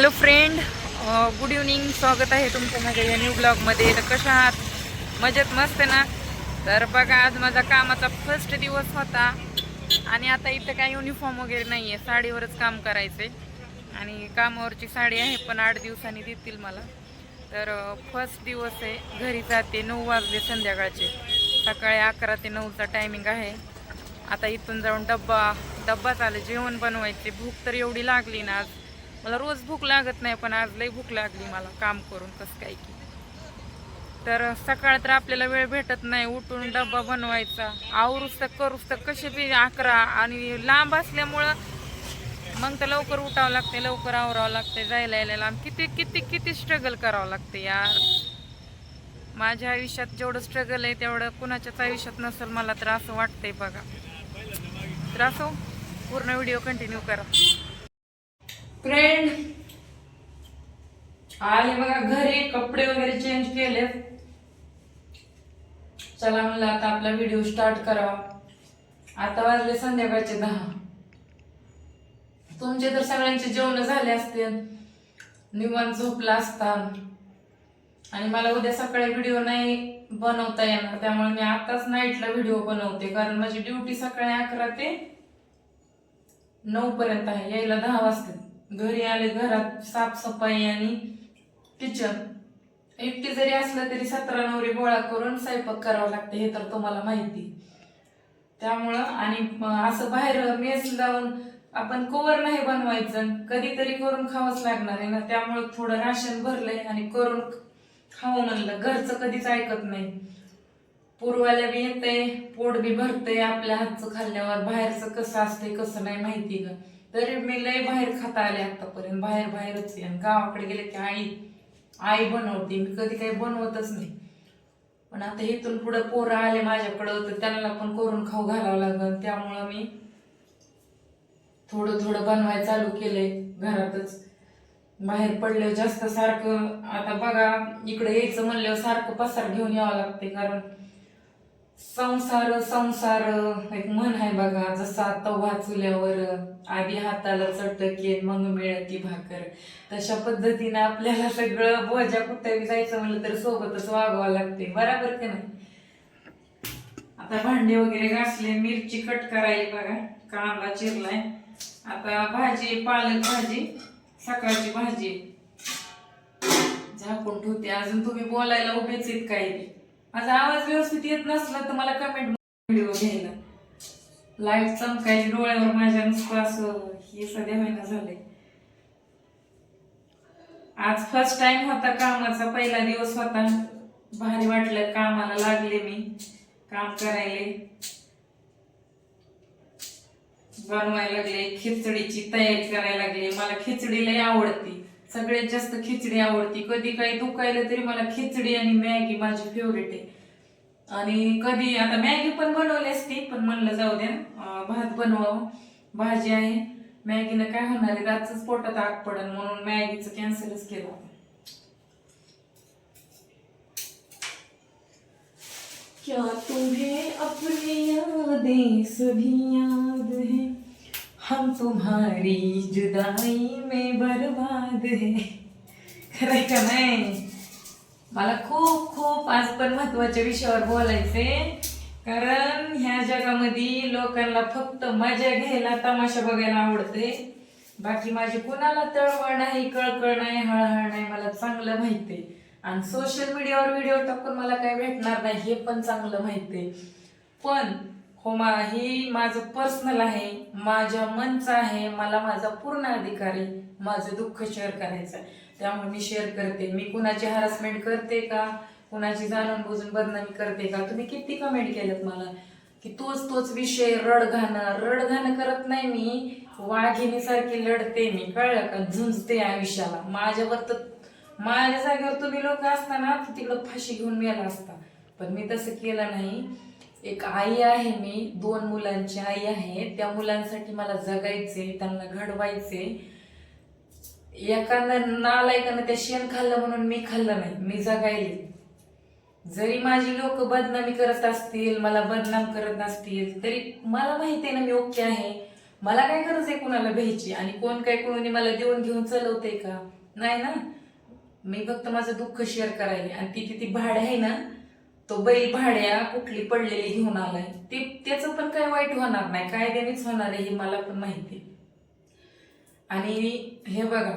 Hello friend good evening स्वागत आहे तुमचं माझ्या या न्यू ब्लॉगमध्ये. तर कशा आहात? मजेत मस्त ना? तर बघा आज माझा कामाचा फर्स्ट दिवस होता. आणि आता इथं काय युनिफॉर्म वगैरे नाही आहे साडीवरच काम करायचं आहे आणि कामावरची साडी आहे पण आठ दिवसांनी देतील मला. तर फर्स्ट दिवस आहे. घरी जाते नऊ वाजले संध्याकाळचे. सकाळी अकरा ते नऊचा टायमिंग आहे. आता इथून जाऊन डब्बा डब्बा चालेल जेवण बनवायचे भूक तर एवढी लागली ना आज. मला रोज भूक लागत नाही पण आज लई भूक लागली मला काम करून कसं काय की. तर सकाळ तर आपल्याला वेळ भेटत नाही उठून डब्बा बनवायचा. आवरूच तर करूच तर कसे बी अकरा आणि लांब असल्यामुळं मग तर लवकर उठावं लागते लवकर आवरावं लागते जायला यायला. लांब किती किती किती स्ट्रगल करावं लागते यार. माझ्या आयुष्यात जेवढं स्ट्रगल आहे तेवढं कुणाच्याच आयुष्यात नसेल मला तर असं वाटतंय बघा. तर असो पूर्ण व्हिडिओ कंटिन्यू करा. फ्रेंड आले बघा घरी कपडे वगैरे चेंज केले चला म्हणलं आता आपला व्हिडिओ स्टार्ट करावा. आता वाजले संध्याकाळचे दहा. तुमचे तर सगळ्यांचे जेवण झाले असते निवांत झोपला असता आणि मला उद्या सकाळी व्हिडिओ नाही बनवता येणार त्यामुळे मी आताच नाईटला व्हिडिओ बनवते. कारण माझी ड्युटी सकाळी अकरा ते नऊ पर्यंत आहे यायला दहा वाजते घरी आले घरात साफसफाई आणि किचन एकटी जरी असलं तरी सतरा नवरी गोळा करून स्वयंपाक करावं लागते हे तर तुम्हाला माहिती. त्यामुळं आणि असं बाहेर मेस लावून आपण कवर नाही बनवायचं कधीतरी करून खावंच लागणार आहे ना त्यामुळं थोडं राशन भरलंय आणि करून खाऊ म्हणलं. घरचं कधीच ऐकत नाही. पूर्वाला बी येते पोट बी भरते आपल्या हातचं खाल्ल्यावर बाहेरचं कसं असते कसं नाही माहिती का तरी मी लय बाहेर खाता आले आतापर्यंत बाहेर बाहेरच आहे. आणि गावाकडे गेले की आई आई बनवते. मी कधी काही बनवतच नाही. पण आता इथून पुढे पोरं आले माझ्याकडं तर त्यांना पण करून खाऊ घालावं लागल. त्यामुळं मी थोडं थोडं बनवायला चालू केलंय घरातच. बाहेर पडल्यावर जास्त सारखं आता बघा इकडे यायचं म्हणल्यावर सारखं पसार घेऊन यावं लागते कारण संसार संसार एक म्हण आहे बघा. जसा तव्हा चुल्यावर आधी हाताला चटके मग मिळती भाकर. तशा पद्धतीने आपल्याला सगळं भोजा कुठे जायचं म्हणलं तर सोबतच वागावं लागते बराबर का नाही? आता भांडे वगैरे घासले मिरची कट करायली बघा. कांदा चिरलाय. आता भाजी पालक भाजी सकाळची भाजी. झाकून ठेवते. अजून तुम्ही बोलायला उभेच आहेत काही. माझा आवाज व्यवस्थित येत नसला तर मला कमेंट व्हिडिओ घ्यायला. लाइट चमकायची डोळ्यावर माझ्या नुसतं असं हे सध्या महिना झालंय. आज फर्स्ट टाइम होता कामाचा पहिला दिवस होता. भारी वाटलं कामाला लागले मी काम करायले. बनवायला लागले खिचडीची तयारी करायला लागले. मला खिचडी लय आवडती. सगळ्यात जास्त खिचडी आवडती. कधी काही दुखायला तरी मला खिचडी आणि मॅगी माझी फेवरेट आहे. आणि कधी आता मॅगी पण बनवली असती पण म्हणलं जाऊ द्या भात बनवावं. भाजी आहे. मॅगीनं काय होणार आहे? रातच पोटात आग पडन म्हणून मॅगीचं कॅन्सलच केलं. क्या तुम्हें अपनी यादें सभी याद है? हम तुम्हारी जुदाई में बर्बाद है। खरं का नाही? मला खूप खूप आज पण महत्त्वाच्या विषयावर बोलायचे कारण ह्या जगामध्ये लोकांना फक्त मजा घ्यायला तमाशा बघायला आवडते बाकी माझी कुणाला तळमळ नाही कळकळ नाही हळहळ नाही मला चांगलं माहितीये आणि सोशल मीडियावर व्हिडिओ टाकून मला काय भेटणार नाही हे पण चांगलं माहितीये पण हो मा ही माझं पर्सनल आहे माझ्या मनचं आहे मला माझा पूर्ण अधिकार आहे माझं दुःख शेअर करायचं आहे. त्यामुळे मी शेअर करते. मी कुणाची हॅरासमेंट करते का? कुणाची जाणून बुजून बदनामी करते का? तुम्ही किती कमेंट केलं मला? की तोच तोच विषय रडघाणं रडघाणं करत नाही मी. वाघिणीसारखी लढते मी. कळलं का? झुंजते आयुष्याला. माझ्यावर तर माझ्या जागेवर तुम्ही लोक असताना तिकडं फाशी घेऊन मेला असता. पण मी तसं केलं नाही. एक आई आहे मी दोन मुलांची आई आहे. त्या मुलांसाठी मला जगायचे त्यांना घडवायचे एकानं नालायकानं त्या शेण खाल्लं म्हणून मी खाल्लं नाही मी जगायले. जरी माझी लोक बदनामी करत असतील मला बदनाम करत असतील तरी मला माहिती आहे ना मी ओके आहे. मला काय गरज आहे कुणाला भ्यायची? आणि कोण काय कोणी मला देऊन घेऊन चालवते का? नाही ना? मी फक्त माझं दुःख शेअर करायला. आणि ती ती भाड आहे ना तो बैल भाड्या कुठली पडलेली घेऊन आलाय. ते त्याचं पण काय वाईट होणार नाही. कायद्यानेच होणार आहे हे मला पण माहिती आहे. आणि हे बघा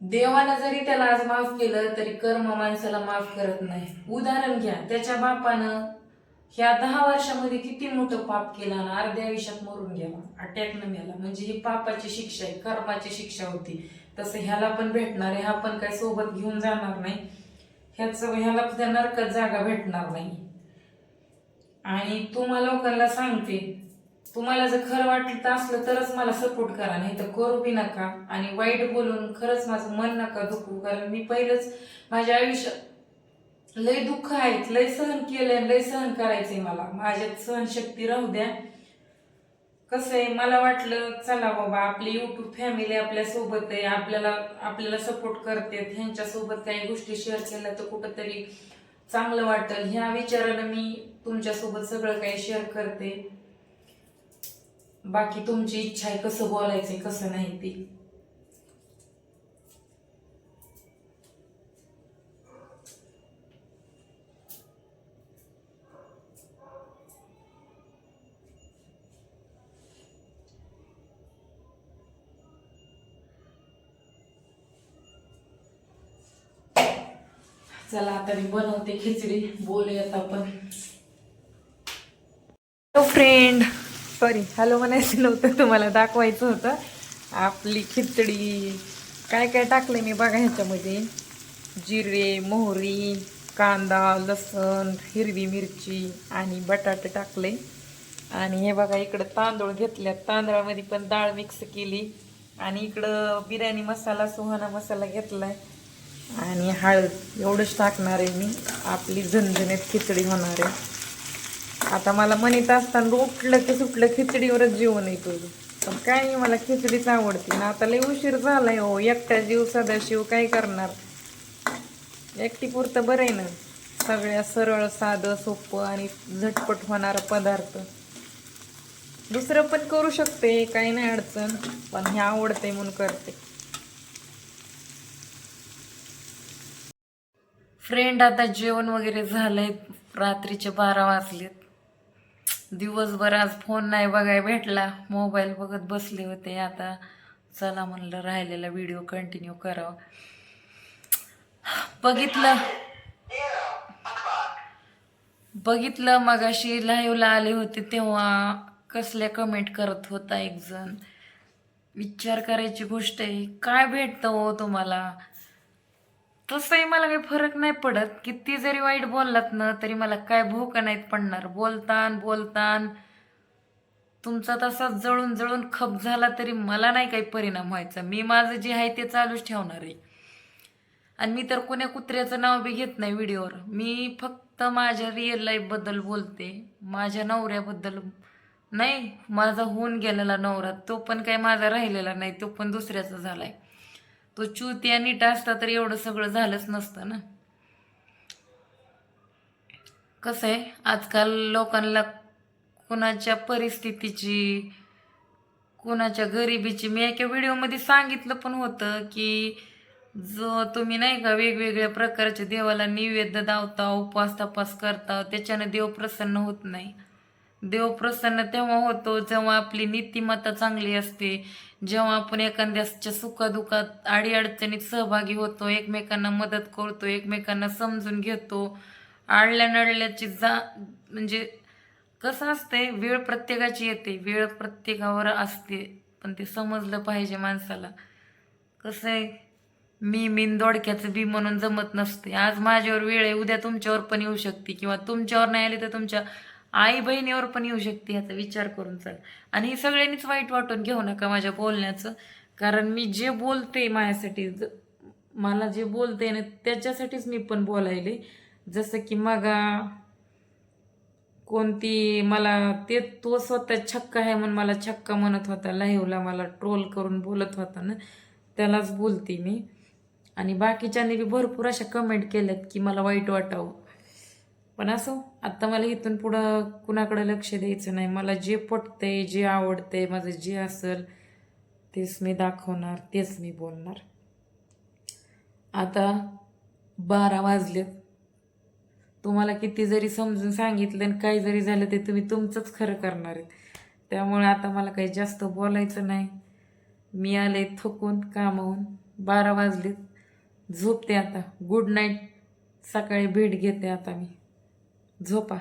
देवानं जरी त्याला आज माफ केलं तरी कर्म माणसाला माफ करत नाही. उदाहरण घ्या त्याच्या बापानं ह्या दहा वर्षामध्ये किती मोठं पाप केलं आणि अर्ध्या आयुष्यात मरून गेला. अटॅकनं मेला म्हणजे ही पापाची शिक्षा आहे कर्माची शिक्षा होती. तसं ह्याला पण भेटणार आहे हा पण काय सोबत घेऊन जाणार नाही. ह्याचं ह्याला त्या नरकात जागा भेटणार नाही. आणि तुम्हाला लोकांना सांगते तुम्हाला जर खरं वाटत असलं तरच मला सपोर्ट करा नाही तर करू बी नका. आणि वाईट बोलून खरंच माझं मन नका दुखू कारण मी पहिलंच माझ्या आयुष्यात लय दुःख आहेत लय सहन केलंय लय सहन करायचंय मला. माझ्यात सहनशक्ती राहू द्या. कसं आहे मला वाटलं चला बाबा आपली युट्यूब फॅमिली आपल्यासोबत आहे आपल्याला आपल्याला सपोर्ट करते ह्यांच्यासोबत काही गोष्टी शेअर केल्या तर कुठंतरी चांगलं वाटेल. ह्या विचारानं मी तुमच्यासोबत सगळं काही शेअर करते. बाकी तुमची इच्छा आहे कसं बोलायचं कसं नाही ती. चला आता मी बनवते खिचडी. बोलूयात आपण. हॅलो फ्रेंड सॉरी हॅलो म्हणायचं नव्हतं तुम्हाला दाखवायचं होतं. आपली खिचडी. काय काय टाकलंय मी बघा ह्याच्यामध्ये? जिरे मोहरी कांदा लसण हिरवी मिरची आणि बटाटे टाकले. आणि हे बघा इकडं तांदूळ घेतल्यात. तांदळामध्ये पण डाळ मिक्स केली. आणि इकडं बिर्याणी मसाला सुहाना मसाला घेतला आहे आणि हळद एवढंच टाकणार आहे मी. आपली झणझणीत खिचडी होणार आहे. आता मला म्हणत असताना उठलं की सुटलं खिचडीवरच जेवण आहे तुझं. पण काय नाही मला खिचडीच आवडते. ना आता लय उशीर झालाय हो. एकटा जीव सदाशिव काय करणार? एकटी पुरतं बरं आहे ना. सगळ्या सरळ साधं सोपं आणि झटपट होणारा पदार्थ. दुसरं पण करू शकते काही नाही अडचण. पण हे आवडते म्हणून करते. फ्रेंड आता जेवण वगैरे झालंय रात्रीचे बारा वाजलेत. दिवसभर आज फोन नाही बघाय भेटला. मोबाईल बघत बसले होते. आता चला म्हणलं राहिलेला व्हिडिओ कंटिन्यू करावा. बघितलं. बघितलं मगाशी लाईव्हला आले होते तेव्हा कसल्या कमेंट करत होता एक जण. विचार करायची गोष्ट आहे. काय भेटतं हो तुम्हाला? तसंही मला काही फरक नाही पडत. किती जरी वाईट बोललात ना तरी मला काय भूक नाहीत पडणार. बोलतान बोलतान. तुमचा तसा जळून जळून खप झाला तरी मला नाही काही परिणाम व्हायचा. मी माझं जे आहे ते चालूच ठेवणार आहे. आणि मी तर कोण्या कुत्र्याचं नाव बी घेत नाही व्हिडिओवर. मी फक्त माझ्या रिअल लाईफबद्दल बोलते. माझ्या नवऱ्याबद्दल नाही माझा होऊन गेलेला नवरा. तो पण काही माझा राहिलेला नाही तो पण दुसऱ्याचा झाला आहे तो चुत्या नीट असता तर एवढं सगळं झालंच नसतं ना. कसं आहे आजकाल लोकांना कुणाच्या परिस्थितीची कुणाच्या गरिबीची मी एका व्हिडिओमध्ये सांगितलं पण होतं की जो तुम्ही नाही का वेगवेगळ्या प्रकारच्या देवाला नैवेद्य दावता उपवास तपास करता त्याच्यानं देव प्रसन्न होत नाही. देव प्रसन्न तेव्हा होतो जेव्हा आपली नीतिमत्ता चांगली असते जेव्हा आपण एखाद्याच्या सुखादुखात अडीअडचणीत सहभागी होतो एकमेकांना मदत करतो एकमेकांना समजून घेतो. आडल्या नडल्याची जा म्हणजे कसं असते वेळ प्रत्येकाची येते वेळ प्रत्येकावर असते पण ते समजलं पाहिजे माणसाला. कसं आहे मी मीन दोडक्याचं बी म्हणून जमत नसते. आज माझ्यावर वेळ आहे उद्या तुमच्यावर पण येऊ शकते किंवा तुमच्यावर नाही आली तर तुमच्या आई बहिणीवर पण येऊ शकते याचा विचार करून चाल. आणि हे सगळ्यांनीच वाईट वाटून घेऊ नका माझ्या बोलण्याचं. कारण मी जे बोलते माझ्यासाठी ज- मला जे बोलते ना त्याच्यासाठीच मी पण बोलायले. जसं की मगा कोणती मला ते तो स्वतः छक्का आहे म्हणून मला छक्का म्हणत होता लाईव्हला मला ट्रोल करून बोलत होता ना त्यालाच बोलते मी. आणि बाकीच्यांनी बी भरपूर अशा कमेंट केल्यात की मला वाईट वाटावं. पण असो आत्ता मला इथून पुढं कुणाकडे लक्ष द्यायचं नाही. मला जे पटते जे आवडते माझं जे असेल तेच मी दाखवणार तेच मी बोलणार. आता बारा वाजलेत. तुम्हाला किती जरी समजून सांगितलं आणि काही जरी झालं ते तुम्ही तुमचंच खरं करणार आहेत. त्यामुळे आता मला काही जास्त बोलायचं नाही. मी आले थकून कामावून. बारा वाजलेत. झोपते आता. गुड नाईट सकाळी भेट घेते आता मी. झोपा